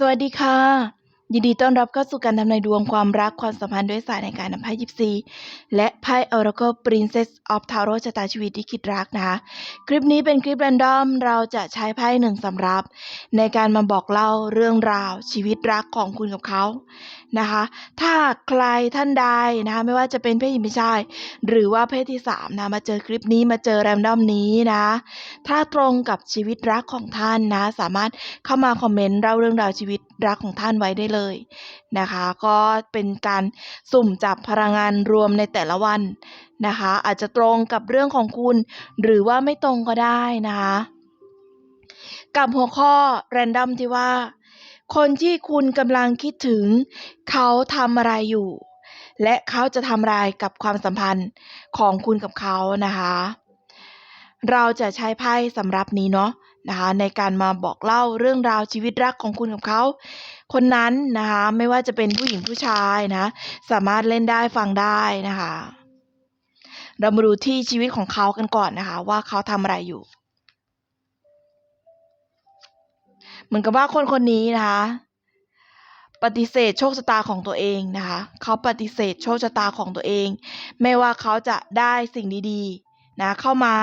สวัสดีค่ะ ยินดีต้อนรับเข้าสู่การทำนายดวงความรักความสัมพันธ์ด้วยสายในการนำไพ่ยิปซีและไพ่ Oracle Princess of Tarot ชะตาชีวิตที่คิดรักนะคะ คลิปนี้เป็นคลิปแรนดอม เราจะใช้ไพ่หนึ่งสำรับ ในการมาบอกเล่าเรื่องราวชีวิตรักของคุณกับเขา นะคะ ถ้าใครท่านใดนะคะไม่ว่าจะเป็นเพศหญิงเพศชาย หรือว่าเพศที่สามนะมาเจอคลิปนี้มาเจอแรนดอมนี้นะถ้าตรงกับชีวิตรักของท่านนะ สามารถเข้ามาคอมเมนต์เล่าเรื่องราวชีวิตรักของท่านไว้ได้เลยนะคะ ก็เป็นการสุ่มจับพลังงานรวมในแต่ละวันนะคะ อาจจะตรงกับเรื่องของคุณ หรือว่าไม่ตรงก็ได้นะคะ กับหัวข้อแรนดอมที่ว่า คนที่คุณกำลังคิดถึง เขาทำอะไรอยู่ และเขาจะทำอะไรกับความสัมพันธ์ของคุณกับเขานะคะ เราจะใช้ไพ่สำรับนี้เนาะนะคะในการมาบอกเล่าเรื่องราวชีวิตรักของคุณกับเขา คนนั้นนะคะไม่ว่าจะเป็นผู้หญิงผู้ชายนะสามารถเล่นได้ฟังได้นะคะ เรามาดูที่ชีวิตของเขากันก่อนนะคะ ว่าเขาทำอะไรอยู่ เหมือนกับว่าคนคนนี้นะคะ ปฏิเสธโชคชะตาของตัวเองนะคะ เขาปฏิเสธโชคชะตาของตัวเอง ไม่ว่าเขาจะได้สิ่งดีๆนะเข้ามา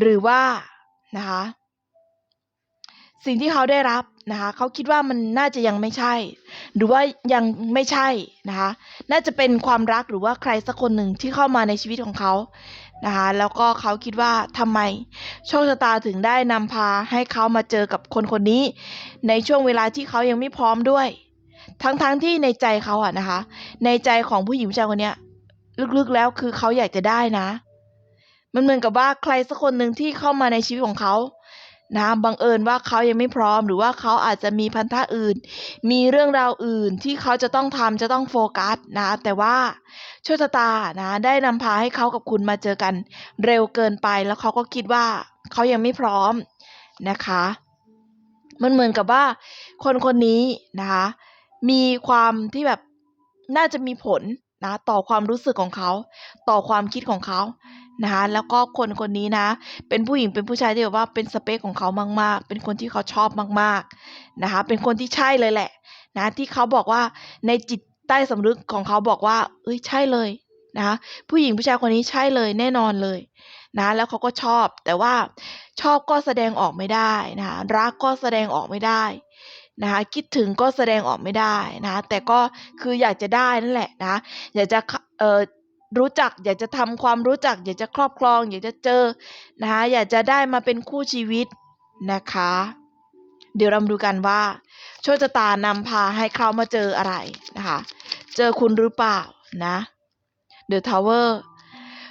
หรือว่านะคะ สิ่งที่เขาได้รับนะคะเขาคิดว่ามันน่าจะยังไม่ใช่ หรือว่ายังไม่ใช่นะคะน่าจะเป็นความรักหรือว่าใครสักคนหนึ่งที่เข้ามาในชีวิตของเขานะคะแล้วก็เขาคิดว่าทำไมโชคชะตาถึงได้นำพาให้เขามาเจอกับคนคนนี้ ในช่วงเวลาที่เขายังไม่พร้อมด้วย ทั้งๆทที่ในใจเขาอะนะคะ ในใจของผู้หญิงผู้ชายคนเนี้ยลึกๆแล้วคือเขาอยากจะได้นะ มันเหมือนกับว่าใครสักคนหนึ่งที่เข้ามาในชีวิตของเขา นะบังเอิญว่าเขายังไม่พร้อม หรือว่าเขาอาจจะมีพันธะอื่น มีเรื่องราวอื่นที่เขาจะต้องทำจะต้องโฟกัสนะแต่ว่าโชคชะตานะได้นำพาให้เขากับคุณมาเจอกันเร็วเกินไป แล้วเขาก็คิดว่าเขายังไม่พร้อมนะคะมันเหมือนกับว่า คนคนนี้นะคะมีความที่แบบน่าจะมีผลนะต่อความรู้สึกของเขา ต่อความคิดของเขา นะคะแล้วก็คนคนนี้นะ เป็นผู้หญิงเป็นผู้ชายที่แบบว่าเป็นสเปคของเขามาก ๆ เป็นคนที่เขาชอบมากๆนะคะเป็นคนที่ใช่เลยแหละนะที่เขาบอกว่าในจิตใต้สำนึกของเขาบอกว่า เอ้ยใช่เลยนะคะผู้หญิงผู้ชายคนนี้ใช่เลยแน่นอนเลยนะแล้วเขาก็ชอบ แต่ว่าชอบก็แสดงออกไม่ได้นะคะรักก็แสดงออกไม่ได้นะคะคิดถึงก็แสดงออกไม่ได้นะแต่ก็คืออยากจะได้นั่นแหละนะอยากจะเอ่อ รู้จัก อยากจะทำความรู้จัก อยากจะครอบครอง อยากจะเจอนะคะอยากจะได้มาเป็นคู่ชีวิตนะคะ เดี๋ยวเรามาดูกันว่าโชคชะตานำพาให้เขามาเจออะไรนะคะ เจอคุณหรือเปล่านะ The Tower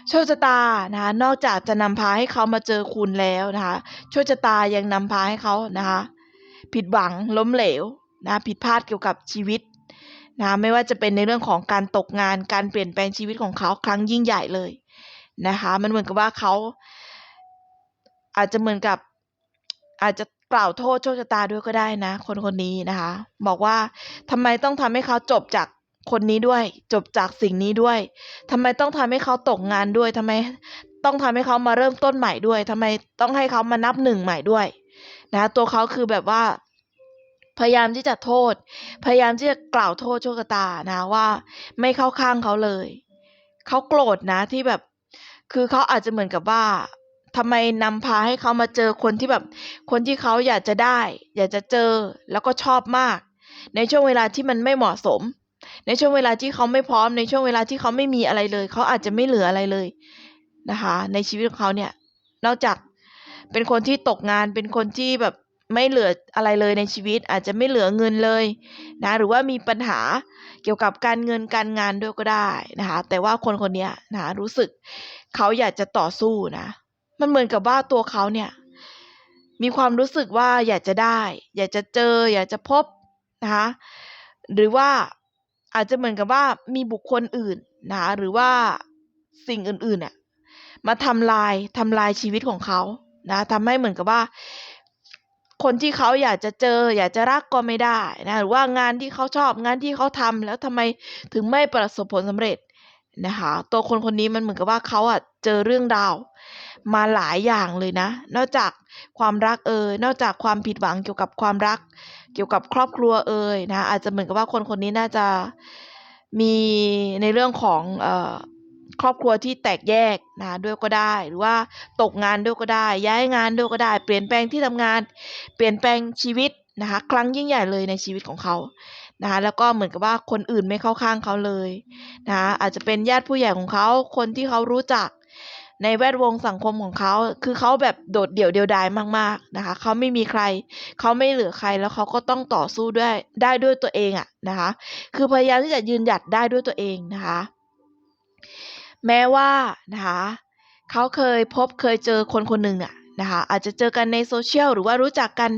โชคชะตานะคะนอกจากจะนำพาให้เขามาเจอคุณแล้วนะคะโชคชะตายังนำพาให้เขานะคะ ผิดหวังล้มเหลวนะผิดพลาดเกี่ยวกับชีวิต นะไม่ว่าจะเป็นในเรื่องของการตกงานการเปลี่ยนแปลงชีวิตของเขาครั้งยิ่งใหญ่เลยนะคะมันเหมือนกับว่าเขาอาจจะเหมือนกับอาจจะกล่าวโทษโชคชะตาด้วยก็ได้นะ คนคนนี้นะคะ บอกว่าทำไมต้องทำให้เขาจบจากคนนี้ด้วย จบจากสิ่งนี้ด้วยทำไมต้องทำให้เขาตกงานด้วยทำไมต้องทำให้เขามาเริ่มต้นใหม่ด้วยทำไมต้องให้เขามานับหนึ่งใหม่ด้วยนะตัวเขาคือแบบว่า พยายามที่จะโทษ พยายามที่จะกล่าวโทษโชคตานะว่า ไม่เข้าข้างเขาเลย เขาโกรธนะที่แบบ คือเขาอาจจะเหมือนกับว่าทำไมนำพาให้เขามาเจอคนที่แบบ คนที่เขาอยากจะได้ อยากจะเจอแล้วก็ชอบมาก ในช่วงเวลาที่มันไม่เหมาะสม ในช่วงเวลาที่เขาไม่พร้อม ในช่วงเวลาที่เขาไม่มีอะไรเลย เขาอาจจะไม่เหลืออะไรเลยนะคะ ในชีวิตของเขาเนี่ย นอกจากเป็นคนที่ตกงานเป็นคนที่แบบ ไม่เหลืออะไรเลยในชีวิต อาจจะไม่เหลือเงินเลยนะหรือว่ามีปัญหาเกี่ยวกับการเงินการงานด้วยก็ได้นะคะแต่ว่าคนคนนี้นะรู้สึกเขาอยากจะต่อสู้นะมันเหมือนกับว่าตัวเขาเนี่ยมีความรู้สึกว่าอยากจะได้ อยากจะเจอ อยากจะพบนะคะหรือว่าอาจจะเหมือนกับว่ามีบุคคลอื่นนะคะหรือว่าสิ่งอื่นๆเนี่ยมาทำลายทำลายชีวิตของเขานะทำให้เหมือนกับว่า คนที่เขาอยากจะเจอ อยากจะรักก็ไม่ได้นะหรือว่างานที่เขาชอบงานที่เขาทำแล้วทำไมถึงไม่ประสบผลสำเร็จนะคะตัวคนคนนี้มันเหมือนกับว่าเขาอะเจอเรื่องราวมาหลายอย่างเลยนะ นอกจากความรักเอ่ยนอกจากความผิดหวังเกี่ยวกับความรัก เกี่ยวกับครอบครัวเอ่ยนะอาจจะเหมือนกับว่าคนคนนี้น่าจะมีในเรื่องของเอ่อ ครอบครัวที่แตกแยกนะด้วยก็ได้ หรือว่าตกงานด้วยก็ได้ ย้ายงานด้วยก็ได้ เปลี่ยนแปลงที่ทำงาน เปลี่ยนแปลงชีวิตนะคะ ครั้งยิ่งใหญ่เลยในชีวิตของเขานะคะแล้วก็เหมือนกับว่าคนอื่นไม่เข้าข้างเขาเลยนะคะอาจจะเป็นญาติผู้ใหญ่ของเขาคนที่เขารู้จักในแวดวงสังคมของเขา คือเขาแบบโดดเดี่ยวเดียวดายมากๆนะคะ เขาไม่มีใคร เขาไม่เหลือใคร แล้วเขาก็ต้องต่อสู้ด้วย ได้ด้วยตัวเองอะนะคะ คือพยายามที่จะยืนหยัดได้ด้วยตัวเองนะคะ แม้ว่านะคะเขาเคยพบเคยเจอคนคนหนึ่งอะนะคะอาจจะเจอกันในโซเชียลหรือว่ารู้จักกัน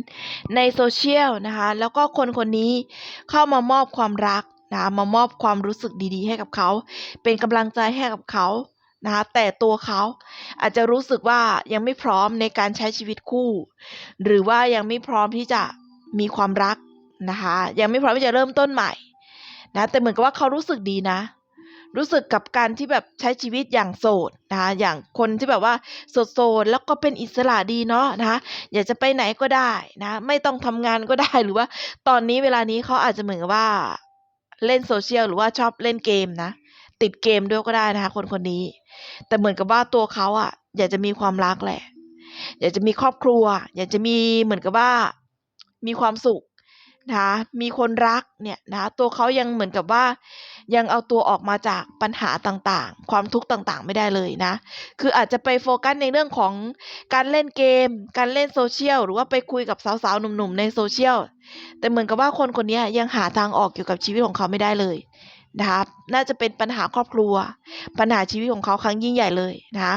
ในโซเชียลนะคะแล้วก็คนคนนี้เข้ามามอบความรักนะคะมามอบความรู้สึกดีๆ ให้กับเขา เป็นกำลังใจให้กับเขานะคะแต่ตัวเขาอาจจะรู้สึกว่ายังไม่พร้อมในการใช้ชีวิตคู่ หรือว่ายังไม่พร้อมที่จะมีความรักนะคะยังไม่พร้อมที่จะเริ่มต้นใหม่นะแต่เหมือนกับว่าเขารู้สึกดีนะ รู้สึกกับการที่แบบใช้ชีวิตอย่างโสดนะคะอย่างคนที่แบบว่าโสดๆแล้วก็เป็นอิสระดีเนาะนะคะอยากจะไปไหนก็ได้นะไม่ต้องทำงานก็ได้หรือว่าตอนนี้เวลานี้เขาอาจจะเหมือนว่าเล่นโซเชียลหรือว่าชอบเล่นเกมนะ ติดเกมด้วยก็ได้นะคะ คนคนนี้ แต่เหมือนกับว่าตัวเขาอะ อยากจะมีความรักแหละ อยากจะมีครอบครัว อยากจะมีเหมือนกับว่ามีความสุขนะมีคนรักเนี่ยนะตัวเขายังเหมือนกับว่า ยังเอาตัวออกมาจากปัญหาต่างๆ ความทุกข์ต่างๆ ไม่ได้เลยนะ คืออาจจะไปโฟกัสในเรื่องของการเล่นเกม การเล่นโซเชียล หรือว่าไปคุยกับสาวๆ หนุ่มๆ ในโซเชียล แต่เหมือนกับว่าคนคนนี้ยังหาทางออกเกี่ยวกับชีวิตของเขาไม่ได้เลยนะคะน่าจะเป็นปัญหาครอบครัว ปัญหาชีวิตของเขาครั้งยิ่งใหญ่เลยนะคะ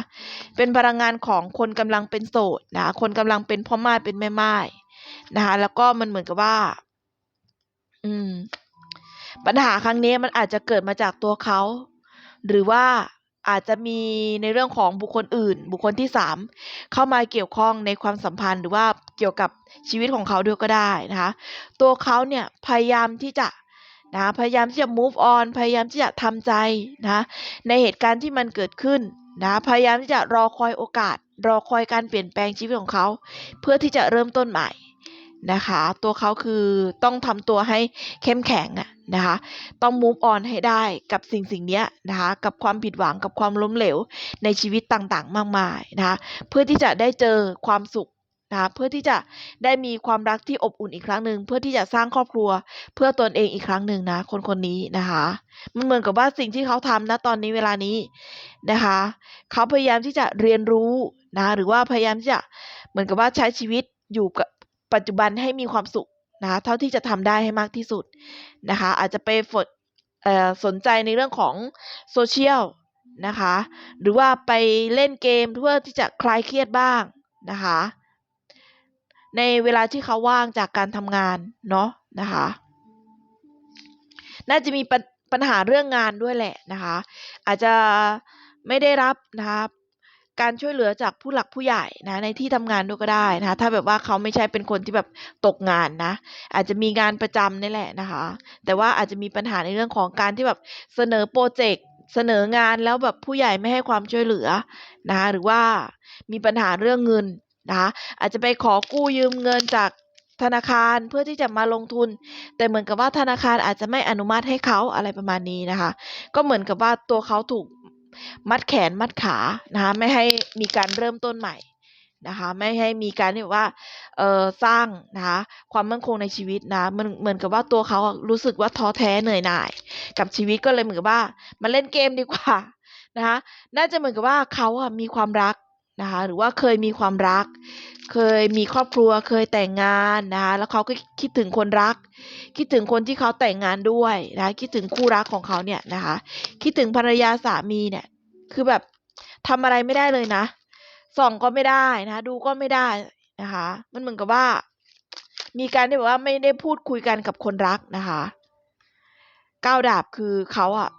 เป็นพลังงานของคนกำลังเป็นโสดนะคะคนกำลังเป็นพ่อไม้เป็นแม่ไม้นะคะแล้วก็มันเหมือนกับว่า อืม ปัญหาครั้งนี้มันอาจจะเกิดมาจากตัวเขา หรือว่าอาจจะมีในเรื่องของบุคคลอื่น บุคคลที่สามเข้ามาเกี่ยวข้องในความสัมพันธ์ หรือว่าเกี่ยวกับชีวิตของเขาด้วยก็ได้นะคะตัวเขาเนี่ยพยายามที่จะนะพยายามที่จะ move on พยายามที่จะทำใจนะในเหตุการณ์ที่มันเกิดขึ้นนะพยายามที่จะรอคอยโอกาส รอคอยการเปลี่ยนแปลงชีวิตของเขา เพื่อที่จะเริ่มต้นใหม่ นะคะ ตัวเขาคือต้องทำตัวให้เข้มแข็งอะนะคะ ต้อง move on ให้ได้กับสิ่งสิ่งนี้นะคะ กับความผิดหวังกับความล้มเหลวในชีวิตต่างๆ มากมายนะคะ เพื่อที่จะได้เจอความสุขนะคะเพื่อที่จะได้มีความรักที่อบอุ่นอีกครั้งหนึ่งเพื่อที่จะสร้างครอบครัว เพื่อตนเองอีกครั้งหนึ่งนะ คนคนนี้นะคะ มันเหมือนกับว่าสิ่งที่เขาทำนะตอนนี้เวลานี้นะคะ เขาพยายามที่จะเรียนรู้นะหรือว่าพยายามที่จะเหมือนกับว่าใช้ชีวิตอยู่กับ ปัจจุบันให้มีความสุขนะคะเท่าที่จะทำได้ให้มากที่สุดนะคะอาจจะไปฝดสนใจในเรื่องของโซเชียลนะคะหรือว่าไปเล่นเกมเพื่อที่จะคลายเครียดบ้างนะคะในเวลาที่เขาว่างจากการทำงานเนาะนะคะน่าจะมีปัญปัญหาเรื่องงานด้วยแหละนะคะอาจจะไม่ได้รับนะคะ การช่วยเหลือจากผู้หลักผู้ใหญ่นะในที่ทำงานด้วยก็ได้นะคะถ้าแบบว่าเขาไม่ใช่เป็นคนที่แบบตกงานนะ อาจจะมีงานประจำนี่แหละนะคะ แต่ว่าอาจจะมีปัญหาในเรื่องของการที่แบบเสนอโปรเจกต์เสนองานแล้วแบบผู้ใหญ่ไม่ให้ความช่วยเหลือนะคะหรือว่ามีปัญหาเรื่องเงินนะคะอาจจะไปขอกู้ยืมเงินจากธนาคารเพื่อที่จะมาลงทุน แต่เหมือนกับว่าธนาคารอาจจะไม่อนุมัติให้เขาอะไรประมาณนี้นะคะ ก็เหมือนกับว่าตัวเขาถูก มัดแขนมัดขานะคะไม่ให้มีการเริ่มต้นใหม่นะคะไม่ให้มีการที่ว่าเอ่อสร้างนะคะความมั่นคงในชีวิตนะมันเหมือนกับว่าตัวเขาอะรู้สึกว่าท้อแท้เหนื่อยหน่าย กับชีวิตก็เลยเหมือนกับว่ามาเล่นเกมดีกว่านะคะน่าจะเหมือนกับว่าเขาอะมีความรัก นะคะหรือว่าเคยมีความรัก เคยมีครอบครัวเคยแต่งงานนะคะแล้วเขาก็คิดถึงคนรัก คิดถึงคนที่เขาแต่งงานด้วยนะคิดถึงคู่รักของเขาเนี่ยนะคะคิดถึงภรรยาสามีเนี่ยคือแบบทำอะไรไม่ได้เลยนะส่องก็ไม่ได้นะคะดูก็ไม่ได้นะคะมันเหมือนกับว่า มีการที่แบบว่าไม่ได้พูดคุยกันกับคนรักนะคะก้าวดาบคือเขาอะ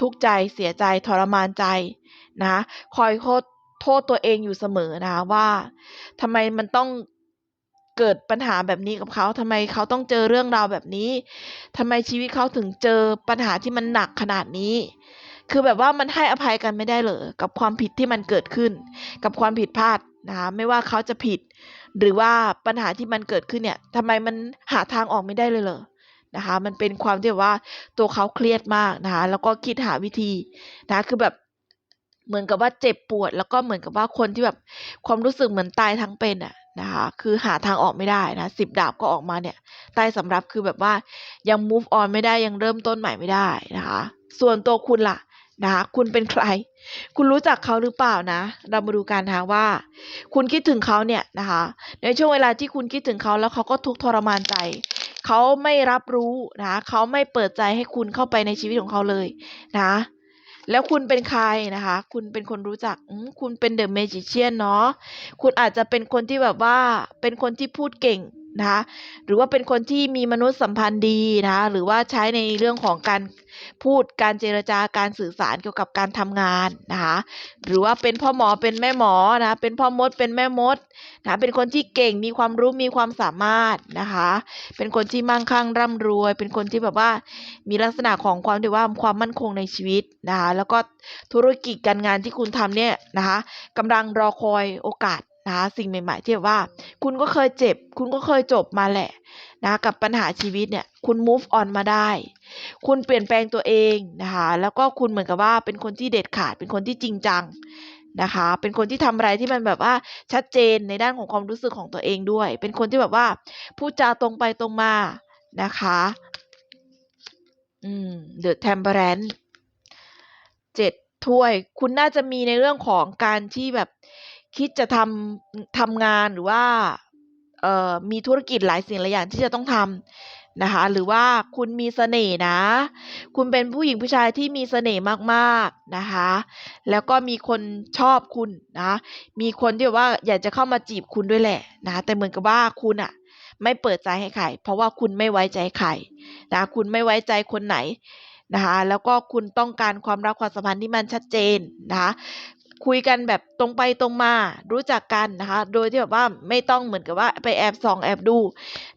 ทุกข์ใจเสียใจทรมานใจนะคอยโทษ โทษตัวเองอยู่เสมอนะคะว่าทำไมมันต้องเกิดปัญหาแบบนี้กับเขาทำไมเขาต้องเจอเรื่องราวแบบนี้ทำไมชีวิตเขาถึงเจอปัญหาที่มันหนักขนาดนี้ คือแบบว่ามันให้อภัยกันไม่ได้เลยกับความผิดที่มันเกิดขึ้น กับความผิดพลาดนะคะไม่ว่าเขาจะผิด หรือว่าปัญหาที่มันเกิดขึ้นเนี่ยทำไมมันหาทางออกไม่ได้เลยเหรอนะคะมันเป็นความที่ว่าตัวเขาเครียดมากนะคะแล้วก็คิดหาวิธีนะะคือแบบ เหมือนกับว่าเจ็บปวด แล้วก็เหมือนกับว่าคนที่แบบความรู้สึกเหมือนตายทั้งเป็นอะนะคะคือหาทางออกไม่ได้นะสิบดาบก็ออกมาเนี่ยใต้สำรับคือแบบว่ายัง move on ไม่ได้ยังเริ่มต้นใหม่ไม่ได้นะคะส่วนตัวคุณล่ะนะคะคุณเป็นใคร คุณรู้จักเขาหรือเปล่านะ เรามาดูกันนะคะว่า คุณคิดถึงเขาเนี่ยนะคะในช่วงเวลาที่คุณคิดถึงเขาแล้วเขาก็ทุกข์ทรมานใจเขาไม่รับรู้นะคะเขาไม่เปิดใจให้คุณเข้าไปในชีวิตของเขาเลยนะ แล้วคุณเป็นใครนะคะ คุณเป็นคนรู้จักคุณเป็นเดอะเมจิเชียนเนาะ คุณอาจจะเป็นคนที่แบบว่า เป็นคนที่พูดเก่ง นะคะหรือว่าเป็นคนที่มีมนุษยสัมพันธ์ดีนะคะหรือว่าใช้ในเรื่องของการพูดการเจรจาการสื่อสารเกี่ยวกับการทำงานนะคะหรือว่าเป็นพ่อหมอเป็นแม่หมอนะเป็นพ่อมดเป็นแม่มดนะเป็นคนที่เก่งมีความรู้มีความสามารถนะคะเป็นคนที่มั่งคั่งร่ำรวย เป็นคนที่แบบว่ามีลักษณะของความที่ว่าความมั่นคงในชีวิตนะคะแล้วก็ธุรกิจการงานที่คุณทำเนี่ยนะคะกำลังรอคอยโอกาส นะคะสิ่งใหม่ ๆ ที่แบบว่า คุณก็เคยเจ็บ คุณก็เคยจบมาแหละนะกับปัญหาชีวิตเนี่ย คุณ move on มาได้ คุณเปลี่ยนแปลงตัวเองนะคะแล้วก็คุณเหมือนกับว่าเป็นคนที่เด็ดขาด เป็นคนที่จริงจังนะคะ เป็นคนที่ทำอะไรที่มันแบบว่าชัดเจนในด้านของความรู้สึกของตัวเองด้วย เป็นคนที่แบบว่าพูดจาตรงไปตรงมานะคะอืม The Temperance เจ็ดถ้วย คุณน่าจะมีในเรื่องของการที่แบบ คิดจะทำทำงานหรือว่าเออมีธุรกิจหลายสิ่งหลายอย่างที่จะต้องทำนะคะ หรือว่าคุณมีเสน่ห์นะ คุณเป็นผู้หญิงผู้ชายที่มีเสน่ห์มากๆนะคะ แล้วก็มีคนชอบคุณนะ มีคนที่ว่าอยากจะเข้ามาจีบคุณด้วยแหละนะแต่เหมือนกับว่าคุณอะไม่เปิดใจให้ใครเพราะว่าคุณไม่ไว้ใจใครนะคุณไม่ไว้ใจคนไหนนะคะแล้วก็คุณต้องการความรักความสัมพันธ์ที่มันชัดเจนนะคะ คุยกันแบบตรงไปตรงมา รู้จักกันนะคะ โดยที่แบบว่าไม่ต้องเหมือนกับว่าไปแอบส่องแอบดู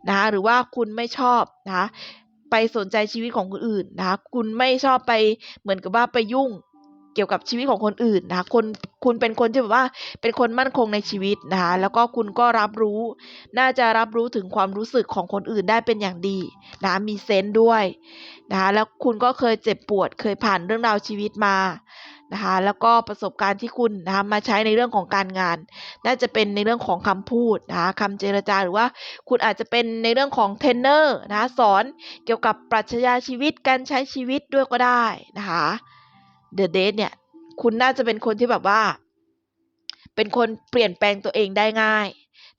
นะคะหรือว่าคุณไม่ชอบนะคะไปสนใจชีวิตของคนอื่นนะคะคุณไม่ชอบไปเหมือนกับว่าไปยุ่งเกี่ยวกับชีวิตของคนอื่นนะคะคนคุณเป็นคนที่แบบว่าเป็นคนมั่นคงในชีวิตนะคะแล้วก็คุณก็รับรู้ น่าจะรับรู้ถึงความรู้สึกของคนอื่นได้เป็นอย่างดีนะมีเซนส์ด้วยนะคะแล้วคุณก็เคยเจ็บปวดเคยผ่านเรื่องราวชีวิตมา นะคะแล้วก็ประสบการณ์ที่คุณนะคะมาใช้ในเรื่องของการงาน น่าจะเป็นในเรื่องของคำพูดนะคะคำเจรจาหรือว่าคุณอาจจะเป็นในเรื่องของเทรนเนอร์นะคะสอนเกี่ยวกับปรัชญาชีวิตการใช้ชีวิตด้วยก็ได้นะคะ The Date เนี่ยคุณน่าจะเป็นคนที่แบบว่า เป็นคนเปลี่ยนแปลงตัวเองได้ง่าย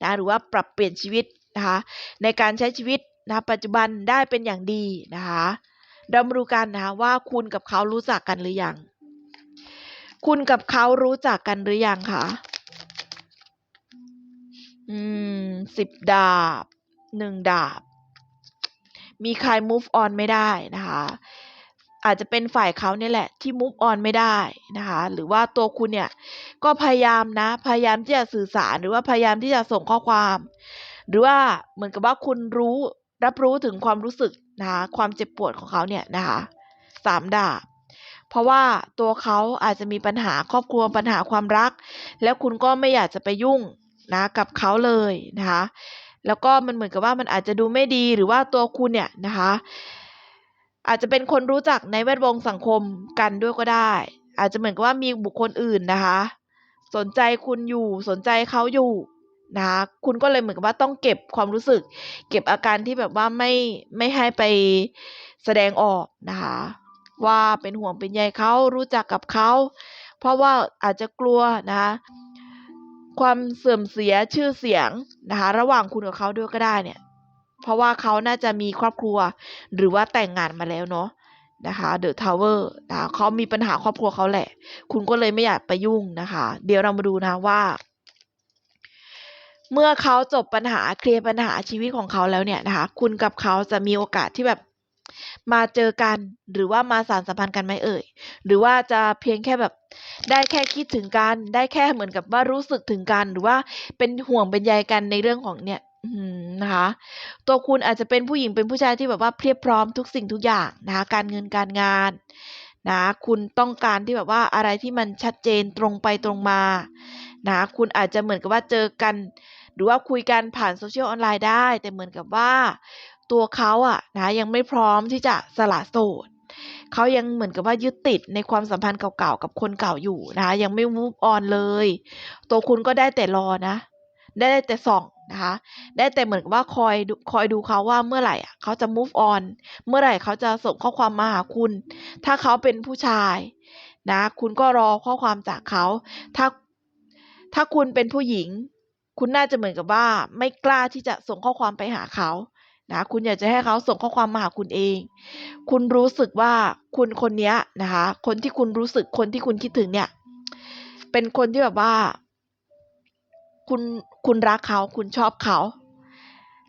นะหรือว่าปรับเปลี่ยนชีวิตนะคะในการใช้ชีวิตนะปัจจุบันได้เป็นอย่างดีนะคะเรามาดูกันนะคะว่าคุณกับเขารู้จักกันหรือยัง คุณกับเขารู้จักกันหรือยังคะ อืมสิบดาบหนึ่งดาบ มีใคร move on ไม่ได้นะคะ อาจจะเป็นฝ่ายเขาเนี่ยแหละที่ move on ไม่ได้นะคะ หรือว่าตัวคุณเนี่ย ก็พยายามนะ พยายามที่จะสื่อสารหรือว่าพยายามที่จะส่งข้อความ หรือว่าเหมือนกับว่าคุณรู้รับรู้ถึงความรู้สึกนะคะความเจ็บปวดของเขาเนี่ยนะคะสามดาบ เพราะว่าตัวเขาอาจจะมีปัญหาครอบครัวปัญหาความรัก แล้วคุณก็ไม่อยากจะไปยุ่งนะกับเขาเลยนะคะแล้วก็มันเหมือนกับว่ามันอาจจะดูไม่ดีหรือว่าตัวคุณเนี่ยนะคะอาจจะเป็นคนรู้จักในแวดวงสังคมกันด้วยก็ได้ อาจจะเหมือนกับว่ามีบุคคลอื่นนะคะ สนใจคุณอยู่สนใจเขาอยู่นะคะคุณก็เลยเหมือนกับว่าต้องเก็บความรู้สึก เก็บอาการที่แบบว่าไม่ไม่ให้ไปแสดงออกนะคะ ว่าเป็นห่วงเป็นใยเขารู้จักกับเขา เพราะว่าอาจจะกลัวนะคะความเสื่อมเสียชื่อเสียงนะคะระหว่างคุณกับเขาด้วยก็ได้เนี่ย เพราะว่าเขาน่าจะมีครอบครัว หรือว่าแต่งงานมาแล้วเนาะนะคะ The Tower นะคะเขามีปัญหาครอบครัวเขาแหละ คุณก็เลยไม่อยากไปยุ่งนะคะ เดี๋ยวเรามาดูนะว่า เมื่อเขาจบปัญหาเคลียร์ปัญหาชีวิตของเขาแล้วเนี่ยนะคะ คุณกับเขาจะมีโอกาสที่แบบ มาเจอกัน หรือว่ามาสานสัมพันธ์กันไหมเอ่ย หรือว่าจะเพียงแค่แบบ ได้แค่คิดถึงกัน ได้แค่เหมือนกับว่ารู้สึกถึงกัน หรือว่าเป็นห่วงเป็นใยกันในเรื่องของเนี่ยนะคะตัวคุณอาจจะเป็นผู้หญิงเป็นผู้ชายที่แบบว่าเพียบพร้อมทุกสิ่งทุกอย่างนะคะการเงินการงานนะคุณต้องการที่แบบว่าอะไรที่มันชัดเจนตรงไปตรงมานะคุณอาจจะเหมือนกับว่าเจอกัน หรือว่าคุยกันผ่านโซเชียลออนไลน์ได้ แต่เหมือนกับว่า ตัวเขาอะนะยังไม่พร้อมที่จะสละโสดเขายังเหมือนกับว่ายึดติดในความสัมพันธ์เก่าๆกับคนเก่าอยู่นะคะยังไม่ move on เลย ตัวคุณก็ได้แต่รอนะ ได้แต่ส่องนะคะ ได้แต่เหมือนกับว่าคอยคอยดูเขาว่าเมื่อไหร่อะเขาจะ move on เมื่อไหร่เขาจะส่งข้อความมาหาคุณ ถ้าเขาเป็นผู้ชาย นะ คุณก็รอข้อความจากเขา ถ้าถ้าคุณเป็นผู้หญิง คุณน่าจะเหมือนกับว่า ไม่กล้าที่จะส่งข้อความไปหาเขา นะคุณอยากจะให้เขาส่งข้อความมาหาคุณเอง คุณรู้สึกว่าคุณคนนี้นะคะ คนที่คุณรู้สึกคนที่คุณคิดถึงเนี่ย เป็นคนที่แบบว่า คุณคุณรักเขาคุณชอบเขา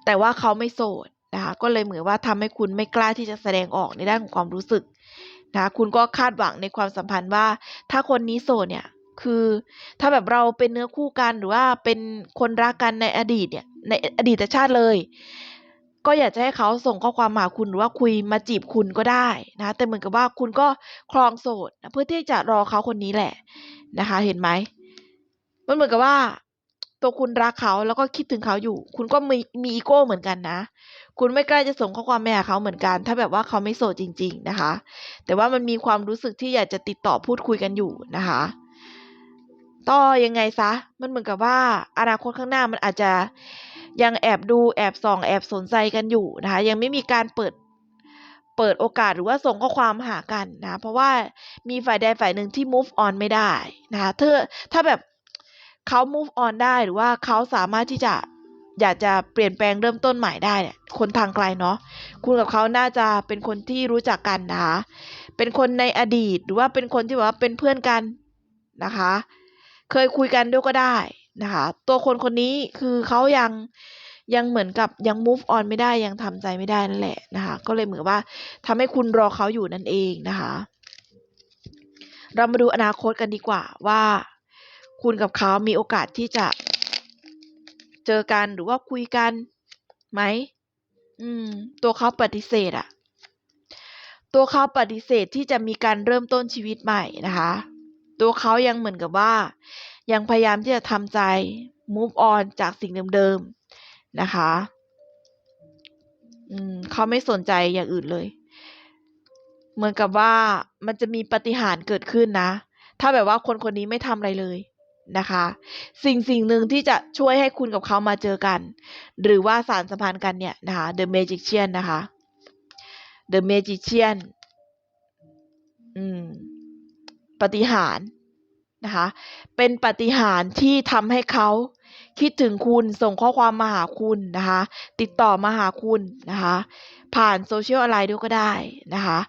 แต่ว่าเขาไม่โสดนะคะก็เลยเหมือนว่าทำให้คุณไม่กล้าที่จะแสดงออกในด้านของความรู้สึกนะคุณก็คาดหวังในความสัมพันธ์ว่า ถ้าคนนี้โสดเนี่ยคือถ้าแบบเราเป็นเนื้อคู่กันหรือว่าเป็นคนรักกันในอดีตเนี่ยในอดีตชาติเลย ก็อยากจะให้เขาส่งข้อความมาหาคุณหรือว่าคุยมาจีบคุณก็ได้นะ แต่เหมือนกับว่าคุณก็ครองโสดนะเพื่อที่จะรอเขาคนนี้แหละนะคะ เห็นไหมมันเหมือนกับว่า ตัวคุณรักเขาแล้วก็คิดถึงเขาอยู่ คุณก็มีมีอีโก้เหมือนกันนะ คุณไม่กล้าจะส่งข้อความไปหาเขาเหมือนกัน ถ้าแบบว่าเขาไม่โสดจริง ๆนะคะ แต่ว่ามันมีความรู้สึกที่อยากจะติดต่อพูดคุยกันอยู่นะคะต่อยังไงซะ มันเหมือนกับว่าอนาคตข้างหน้ามันอาจจะ ยังแอบดูแอบส่อง แอบสนใจกันอยู่นะคะ ยังไม่มีการเปิดเปิดโอกาสหรือว่าส่งข้อความหากันนะ เพราะว่ามีฝ่ายใดฝ่ายหนึ่งที่ move on ไม่ได้นะคะถ้าถ้าแบบเขา move on ได้หรือว่าเขาสามารถที่จะอยากจะเปลี่ยนแปลงเริ่มต้นใหม่ได้เนี่ยคนทางไกลเนาะคุณกับเขาน่าจะเป็นคนที่รู้จักกันนะคะเป็นคนในอดีตหรือว่าเป็นคนที่แบบว่าเป็นเพื่อนกันนะคะ เคยคุยกันด้วยก็ได้ นะคะ ตัวคนคนนี้คือเขายังยังเหมือนกับยัง move on ไม่ได้ยังทำใจไม่ได้นั่นแหละนะคะ ก็เลยเหมือนว่าทำให้คุณรอเขาอยู่นั่นเองนะคะ เรามาดูอนาคตกันดีกว่าว่า คุณกับเขามีโอกาสที่จะเจอกันหรือว่าคุยกันไหมอืม ตัวเขาปฏิเสธอะตัวเขาปฏิเสธที่จะมีการเริ่มต้นชีวิตใหม่นะคะ ตัวเขายังเหมือนกับว่า ยังพยายามที่จะทำใจ move on จากสิ่งเดิมๆนะคะอืมเขาไม่สนใจอย่างอื่นเลย เหมือนกับว่ามันจะมีปฏิหารเกิดขึ้นนะ ถ้าแบบว่าคนคนนี้ไม่ทำอะไรเลยนะคะ สิ่งสิ่งหนึ่งที่จะช่วยให้คุณกับเขามาเจอกัน หรือว่าสารสัมพันธ์กันเนี่ยนะคะ The Magician นะคะ The Magician อืมปฏิหาร นะคะ เป็นปฏิหารที่ทำให้เขาคิดถึงคุณส่งข้อความมาหาคุณนะคะ ติดต่อมาหาคุณนะคะ ผ่านโซเชียลอะไรด้วยก็ได้นะคะ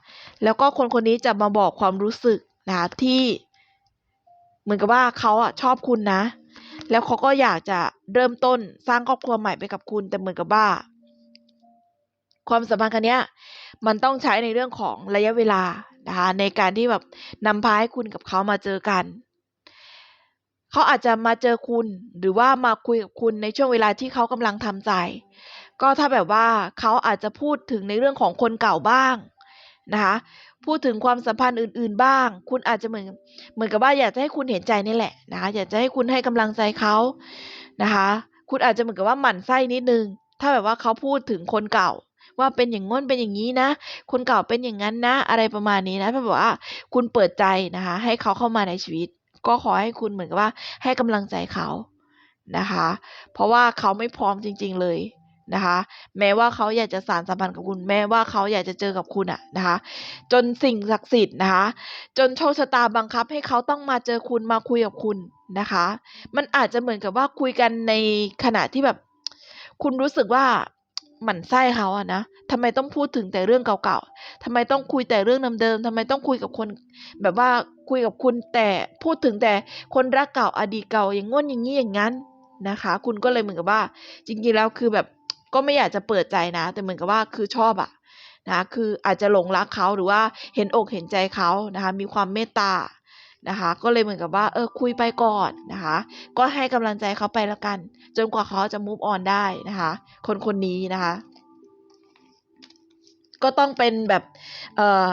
แล้วก็คนคนนี้จะมาบอกความรู้สึกนะคะที่เหมือนกับว่าเขาอะชอบคุณนะ แล้วเขาก็อยากจะเริ่มต้นสร้างครอบครัวใหม่ไปกับคุณ แต่เหมือนกับว่า ความสัมพันธ์ครั้งเนี้ย มันต้องใช้ในเรื่องของระยะเวลานะคะในการที่แบบนำพาให้คุณกับเขามาเจอกัน เขาอาจจะมาเจอคุณหรือว่ามาคุยกับคุณในช่วงเวลาที่เขากำลังทำใจ ก็ถ้าแบบว่าเขาอาจจะพูดถึงในเรื่องของคนเก่าบ้างนะคะพูดถึงความสัมพันธ์อื่น ๆ บ้าง คุณอาจจะเหมือนเหมือนกับว่าอยากจะให้คุณเห็นใจนี่แหละนะคะอยากจะให้คุณให้กำลังใจเขานะคะคุณอาจจะเหมือนกับว่าหมั่นไส้นิดนึง ถ้าแบบว่าเขาพูดถึงคนเก่า ว่าเป็นอย่างง้นเป็นอย่างนี้นะ คนเก่าเป็นอย่างนั้นนะ อะไรประมาณนี้นะถ้าแบบว่าคุณเปิดใจนะคะให้เขาเข้ามาในชีวิต ก็ขอให้คุณเหมือนกับว่าให้กำลังใจเขานะคะ เพราะว่าเขาไม่พร้อมจริง ๆเลยนะคะ แม้ว่าเขาอยากจะสานสัมพันธ์กับคุณ แม้ว่าเขาอยากจะเจอกับคุณอะนะคะ จนสิ่งศักดิ์สิทธิ์นะคะ จนโชคชะตาบังคับให้เขาต้องมาเจอคุณมาคุยกับคุณนะคะ มันอาจจะเหมือนกับว่าคุยกันในขณะที่แบบ คุณรู้สึกว่า หมั่นไส้เขาอะนะทำไมต้องพูดถึงแต่เรื่องเก่าๆทำไมต้องคุยแต่เรื่องเดิมๆทำไมต้องคุยกับคน แบบว่าคุยกับคุณแต่พูดถึงแต่คนรักเก่าอดีตเก่าอย่างง้นอย่างนี้อย่างนั้นนะคะ คุณก็เลยเหมือนกับว่า จริงๆแล้วคือแบบก็ไม่อยากจะเปิดใจนะ แต่เหมือนกับว่าคือชอบอะนะคืออาจจะหลงรักเขาหรือว่าเห็นอกเห็นใจเขานะคะ มีความเมตตา นะคะ ก็เลยเหมือนกับว่าเออคุยไปก่อนนะคะ ก็ให้กำลังใจเขาไปละกัน จนกว่าเขาจะ move on ได้นะคะ คนคนนี้นะคะ ก็ต้องเป็นแบบเอ่อ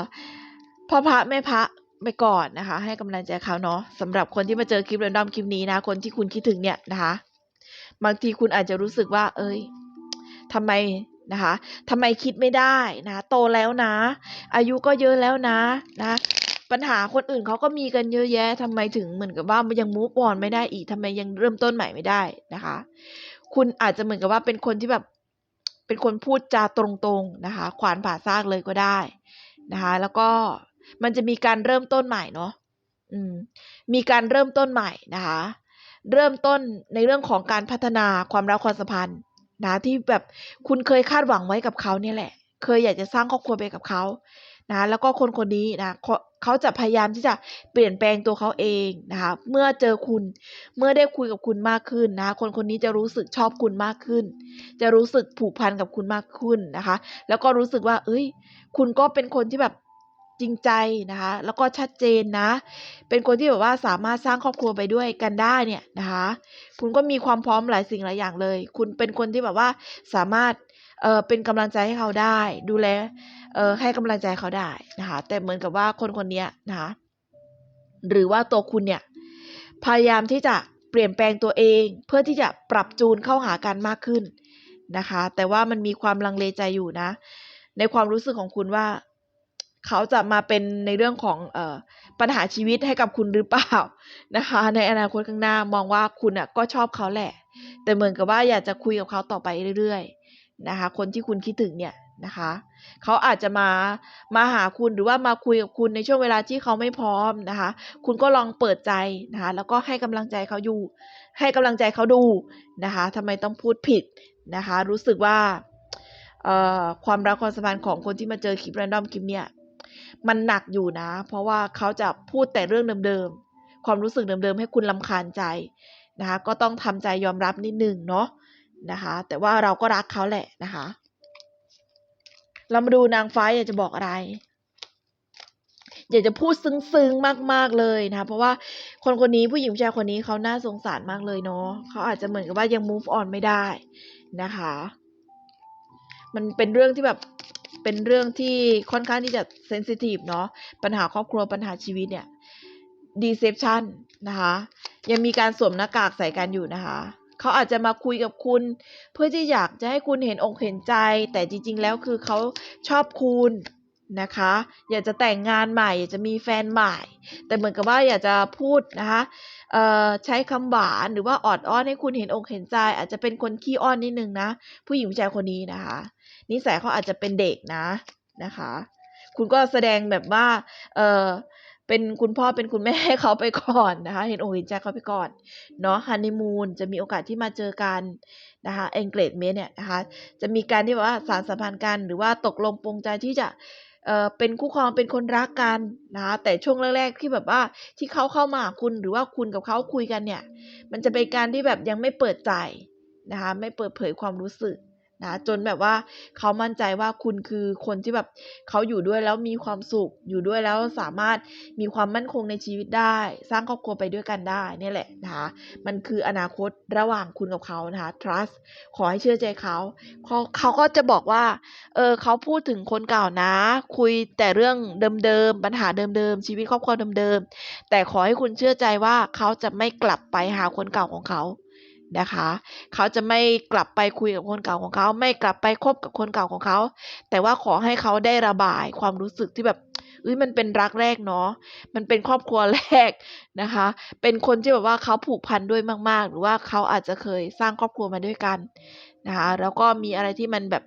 พ่อพระแม่พระไปก่อนนะคะ ให้กำลังใจเขาเนาะสำหรับคนที่มาเจอคลิปเรนดอมคลิปนี้นะคนที่คุณคิดถึงเนี่ยนะคะบางทีคุณอาจจะรู้สึกว่า เอ้ยทำไมนะคะทำไมคิดไม่ได้นะ โตแล้วนะ อายุก็เยอะแล้วนะ นะ ปัญหาคนอื่นเขาก็มีกันเยอะแยะทำไมถึงเหมือนกับว่ามันยังมูฟออนไม่ได้อีกทำไมยังเริ่มต้นใหม่ไม่ได้นะคะ คุณอาจจะเหมือนกับว่าเป็นคนที่แบบเป็นคนพูดจาตรงๆนะคะ ขวานผ่าซากเลยก็ได้นะคะ แล้วก็มันจะมีการเริ่มต้นใหม่เนาะอืมมีการเริ่มต้นใหม่นะคะ เริ่มต้นในเรื่องของการพัฒนาความรักความสัมพันธ์นะที่แบบคุณเคยคาดหวังไว้กับเขาเนี่ยแหละ เคยอยากจะสร้างครอบครัวไปกับเขา นะแล้วก็คนคนนี้นะเขาเขาจะพยายามที่จะเปลี่ยนแปลงตัวเขาเองนะคะเมื่อเจอคุณเมื่อได้คุยกับคุณมากขึ้นนะคนคนนี้จะรู้สึกชอบคุณมากขึ้น จะรู้สึกผูกพันกับคุณมากขึ้นนะคะ แล้วก็รู้สึกว่า เอ้ย คุณก็เป็นคนที่แบบจริงใจนะคะ แล้วก็ชัดเจนนะ เป็นคนที่แบบว่าสามารถสร้างครอบครัวไปด้วยกันได้เนี่ยนะคะ คุณก็มีความพร้อมหลายสิ่งหลายอย่างเลย คุณเป็นคนที่แบบว่าสามารถ เอ่อเป็นกำลังใจให้เขาได้ ดูแลเอ่อให้กำลังใจเขาได้นะคะ แต่เหมือนกับว่าคนคนนี้นะคะหรือว่าตัวคุณเนี่ยพยายามที่จะเปลี่ยนแปลงตัวเอง เพื่อที่จะปรับจูนเข้าหากันมากขึ้นนะคะ แต่ว่ามันมีความลังเลใจอยู่นะ ในความรู้สึกของคุณว่า เขาจะมาเป็นในเรื่องของเอ่อปัญหาชีวิตให้กับคุณหรือเปล่านะคะ ในอนาคตข้างหน้ามองว่าคุณอะก็ชอบเขาแหละ แต่เหมือนกับว่าอยากจะคุยกับเขาต่อไปเรื่อยๆ นะคะ คนที่คุณคิดถึงเนี่ยนะคะเขาอาจจะมามาหาคุณหรือว่ามาคุยกับคุณในช่วงเวลาที่เขาไม่พร้อมนะคะ คุณก็ลองเปิดใจนะคะแล้วก็ให้กำลังใจเขาอยู่ ให้กำลังใจเขาดูนะคะทำไมต้องพูดผิดนะคะ รู้สึกว่าความรักความสัมพันธ์ของคนที่มาเจอคลิปแรนดอมคลิปเนี่ยมันหนักอยู่นะ เพราะว่าเขาจะพูดแต่เรื่องเดิมๆความรู้สึกเดิมๆให้คุณลำคาญใจนะคะ ก็ต้องทำใจยอมรับนิดนึงเนาะ นะคะ แต่ว่าเราก็รักเขาแหละนะคะ เรามาดูนางฟ้าอยากจะบอกอะไร อยากจะพูดซึ้งๆมากๆเลยนะคะ เพราะว่าคนคนนี้ผู้หญิงผู้ชายคนนี้เขาน่าสงสารมากเลยเนาะเขาอาจจะเหมือนกับว่ายัง move on ไม่ได้นะคะ มันเป็นเรื่องที่แบบเป็นเรื่องที่ค่อนข้างที่จะเซนซิทีฟเนาะปัญหาครอบครัวปัญหาชีวิตเนี่ย deception นะคะ ยังมีการสวมหน้ากากใส่กันอยู่นะคะ เขาอาจจะมาคุยกับคุณ เพื่อที่อยากจะให้คุณเห็นอกเห็นใจ แต่จริง ๆ แล้วคือเขาชอบคุณนะคะ อยากจะแต่งงานใหม่ อยากจะมีแฟนใหม่ แต่เหมือนกับว่าอยากจะพูดนะคะใช้คำหวานหรือว่าออดอ้อนให้คุณเห็นอกเห็นใจ อาจจะเป็นคนขี้อ้อนนิดนึงนะ ผู้หญิงผู้ชายคนนี้นะคะ นิสัยเขาอาจจะเป็นเด็กนะนะคะ คุณก็แสดงแบบว่าเออ เป็นคุณพ่อเป็นคุณแม่ให้เขาไปก่อนนะคะ เห็นอกเห็นใจเขาไปก่อนเนาะฮันนีมูนจะมีโอกาสที่มาเจอกันนะคะเองเกจเมนเนี่ยนะคะจะมีการที่แบบว่าสารสัมพันธ์กัน หรือว่าตกลงปรงใจที่จะเอ่อเป็นคู่ครองเป็นคนรักกันนะคะแต่ช่วงแรกๆที่แบบว่าที่เขาเข้ามาคุณหรือว่าคุณกับเขาคุยกันเนี่ย มันจะเป็นการที่แบบยังไม่เปิดใจนะคะไม่เปิดเผยความรู้สึก นะจนแบบว่าเขามั่นใจว่าคุณคือคนที่แบบเขาอยู่ด้วยแล้วมีความสุข อยู่ด้วยแล้วสามารถมีความมั่นคงในชีวิตได้ สร้างครอบครัวไปด้วยกันได้นี่แหละนะคะมันคืออนาคตระหว่างคุณกับเขานะคะ trust ขอให้เชื่อใจเขาเขาเขาก็จะบอกว่าเออเขาพูดถึงคนเก่านะ คุยแต่เรื่องเดิมๆปัญหาเดิมๆชีวิตครอบครัวเดิมๆแต่ขอให้คุณเชื่อใจว่าเขาจะไม่กลับไปหาคนเก่าของเขา นะคะ เขาจะไม่กลับไปคุยกับคนเก่าของเขา ไม่กลับไปคบกับคนเก่าของเขา แต่ว่าขอให้เขาได้ระบายความรู้สึกที่แบบเอ้ยมันเป็นรักแรกเนาะ มันเป็นครอบครัวแรกนะคะ เป็นคนที่แบบว่าเขาผูกพันด้วยมาก ๆ หรือว่าเขาอาจจะเคยสร้างครอบครัวมาด้วยกันนะคะ แล้วก็มีอะไรที่มันแบบ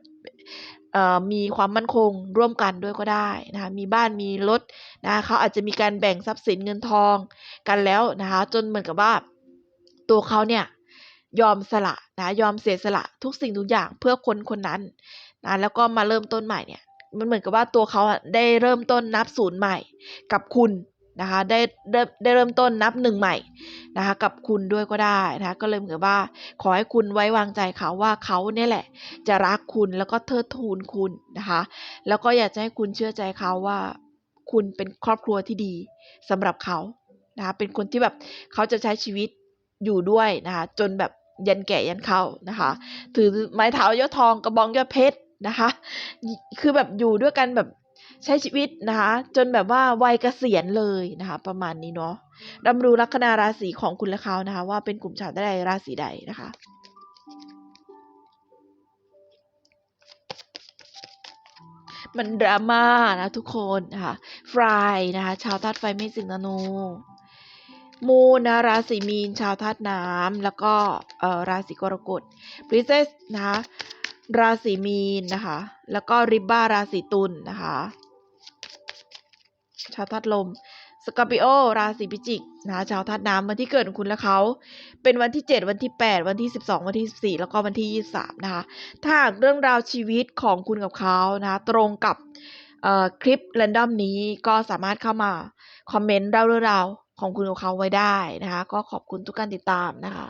มีความมั่นคงร่วมกันด้วยก็ได้นะคะ มีบ้านมีรถนะะเขาอาจจะมีการแบ่งทรัพย์สินเงินทองกันแล้วนะคะ จนเหมือนกับว่าตัวเขาเนี่ย ยอมสละนะยอมเสียสละทุกสิ่งทุกอย่างเพื่อคนคนนั้นนะแล้วก็มาเริ่มต้นใหม่เนี่ยมันเหมือนกับว่าตัวเขาได้เริ่มต้นนับศูนย์ใหม่กับคุณนะคะได้ได้ได้เริ่มต้นนับหนึ่งใหม่นะคะกับคุณด้วยก็ได้นะคะก็เลยเหมือนว่า ขอให้คุณไว้วางใจเขาว่าเขาเนี่ยแหละ จะรักคุณแล้วก็เทิดทูนคุณนะคะแล้วก็อยากจะให้คุณเชื่อใจเขาว่า คุณเป็นครอบครัวที่ดีสำหรับเขานะคะเป็นคนที่แบบเขาจะใช้ชีวิตอยู่ด้วยนะคะจนแบบ ยันแก่ยันเข้านะคะ ถือไม้เท้ายอดทองกระบองยอดเพชรนะคะ คือแบบอยู่ด้วยกันแบบใช้ชีวิตนะคะ จนแบบว่าวัยเกษียณเลยนะคะ ประมาณนี้เนาะดำรูลัคนาราศีของคุณและเขานะคะ ว่าเป็นกลุ่มชาวใดราศีใดนะคะมันดราม่านะทุกคนค่ะฟรายนะคะ ชาวธาตุไฟไม่สิงนานู มูนนะราศีมีนชาวธาตุน้ำแล้วก็ราศีกรกฎ Princess นะคะราศีมีนนะคะแล้วก็ริบบ้าราศีตุลนะคะชาวธาตุลมสกอร์ปิโอราศีพิจิกนะชาวธาตุน้ำวันที่เกิดของคุณและเขาเป็นวันที่ 7 วันที่ 8 วันที่ 12 วันที่ 14 แล้วก็วันที่ 23 นะคะถ้าหากเรื่องราวชีวิตของคุณกับเขานะตรงกับคลิปแรนดอมนี้ก็สามารถเข้ามาคอมเมนต์เล่าเรื่องราว ของคุณกับเขาไว้ได้นะคะ ก็ขอบคุณทุกการติดตามนะคะ